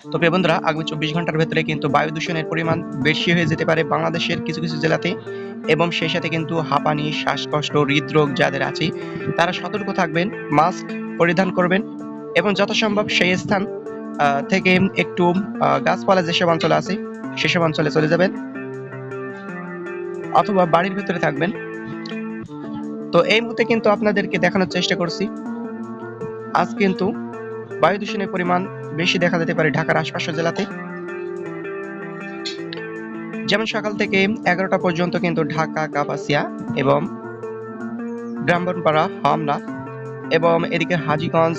তো প্রিয় বন্ধুরা, আগামী চব্বিশ ঘণ্টার ভেতরে কিন্তু বায়ু দূষণের পরিমাণ বেশি হয়ে যেতে পারে বাংলাদেশের কিছু কিছু জেলাতে এবং সেই সাথে কিন্তু হাঁপানি, শ্বাসকষ্ট, হৃদরোগ যাদের আছে, তারা সতর্ক থাকবেন, মাস্ক পরিধান করবেন এবং যথাসম্ভব সেই স্থান থেকে একটু গাছপালা যেসব অঞ্চলে আছে, সেসব অঞ্চলে চলে যাবেন অথবা বাড়ির ভিতরে থাকবেন। তো এই মুহূর্তে কিন্তু আপনাদেরকে দেখানোর চেষ্টা করছি। আজ কিন্তু বায়ু দূষণের পরিমাণ বেশি দেখা যেতে পারে ঢাকার আশপাশের জেলাতে। যেমন সকাল থেকে এগারোটা পর্যন্ত কিন্তু ঢাকা, কাপাসিয়া এবং ব্রাহ্মণপাড়া হামলা এবং এদিকে হাজীগঞ্জ,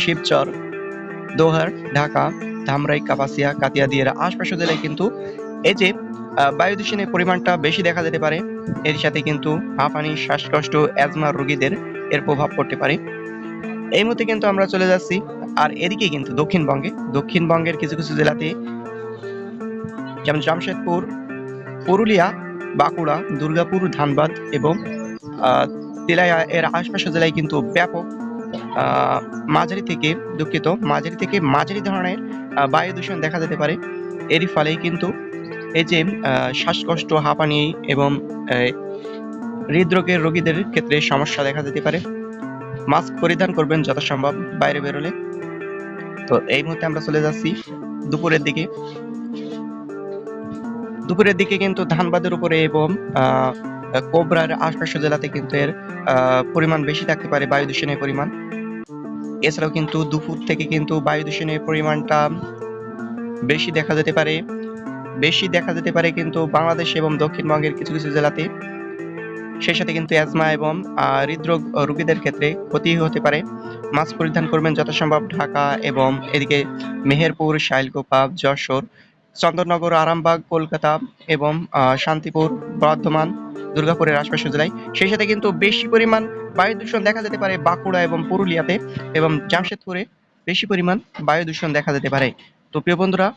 শিবচর, দোহার, ঢাকা, ধামরাই, কাপাসিয়া কাতিয়া দিয়ে আশপাশের জেলায় কিন্তু এই যে বায়ু দূষণের পরিমাণটা বেশি দেখা যেতে পারে, এর সাথে কিন্তু হাঁপানি শ্বাসকষ্ট অ্যাজমা রোগীদের এর প্রভাব পড়তে পারে। এই মুহূর্তে কিন্তু আমরা চলে যাচ্ছি আর এদিকে কিন্তু দক্ষিণবঙ্গে দক্ষিণবঙ্গের কিছু কিছু জেলাতে যেমন জামশেদপুর পুরুলিয়া বাঁকুড়া দুর্গাপুর ধানবাদ এবং আহ, তেলাইয়া এর আশপাশের জেলায় কিন্তু ব্যাপক মাঝারি থেকে দুঃখিত মাঝারি থেকে মাঝারি ধরনের বায়ু দূষণ দেখা যেতে পারে। এরই ফলেই কিন্তু এই যে শ্বাসকষ্ট হাঁপানি এবং হৃদরোগের রোগীদের ক্ষেত্রে সমস্যা দেখা যেতে পারে। মাস্ক পরিধান করবেন যথাসম্ভব বাইরে বেরোলে। তো এই মুহূর্তে আমরা চলে যাচ্ছি দুপুরের দিকে। দুপুরের দিকে কিন্তু ধানবাদের উপরে এবং কোবরার আশপাশের জেলাতে কিন্তু এর পরিমাণ বেশি থাকতে পারে, বায়ু দূষণের পরিমাণ। এছাড়াও কিন্তু দুপুর থেকে কিন্তু বায়ু দূষণের পরিমাণটা বেশি দেখা যেতে পারে। বেশি দেখা যেতে পারে কিন্তু বাংলাদেশ এবং দক্ষিণবঙ্গের কিছু কিছু জেলাতে। সেই সাথে কিন্তু অ্যাজমা এবং হৃদরোগ রোগীদের ক্ষেত্রে ক্ষতি হতে পারে। মাস্ক পরিধান করবেন যথাসম্ভব ঢাকা এবং এদিকে মেহেরপুর, শাইলকোপা, যশোর, চন্দননগর, আরামবাগ, কলকাতা এবং শান্তিপুর, বর্ধমান, দুর্গাপুরের আশপাশের জেলায়। সেই সাথে কিন্তু বেশি পরিমাণ বায়ু দূষণ দেখা যেতে পারে বাঁকুড়া এবং পুরুলিয়াতে এবং জামশেদপুরে বেশি পরিমাণ বায়ু দূষণ দেখা যেতে পারে। তো প্রিয় বন্ধুরা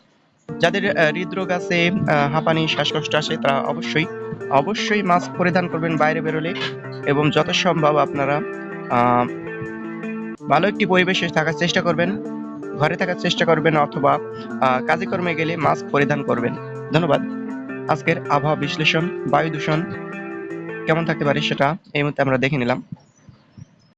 যাদের হৃদরোগ আছে হাঁপানি শ্বাসকষ্ট আছে তারা অবশ্যই অবশ্যই মাস্ক পরিধান করবেন বাইরে বেরোলে এবং যত সম্ভব আপনারা ভালো একটি পরিবেশে থাকার চেষ্টা করবেন ঘরে থাকার চেষ্টা করবেন অথবা আহ, কাজে কর্মে গেলে মাস্ক পরিধান করবেন। ধন্যবাদ। আজকের আবহাওয়া বিশ্লেষণ বায়ু দূষণ কেমন থাকতে পারে সেটা এই মুহূর্তে আমরা দেখে নিলাম।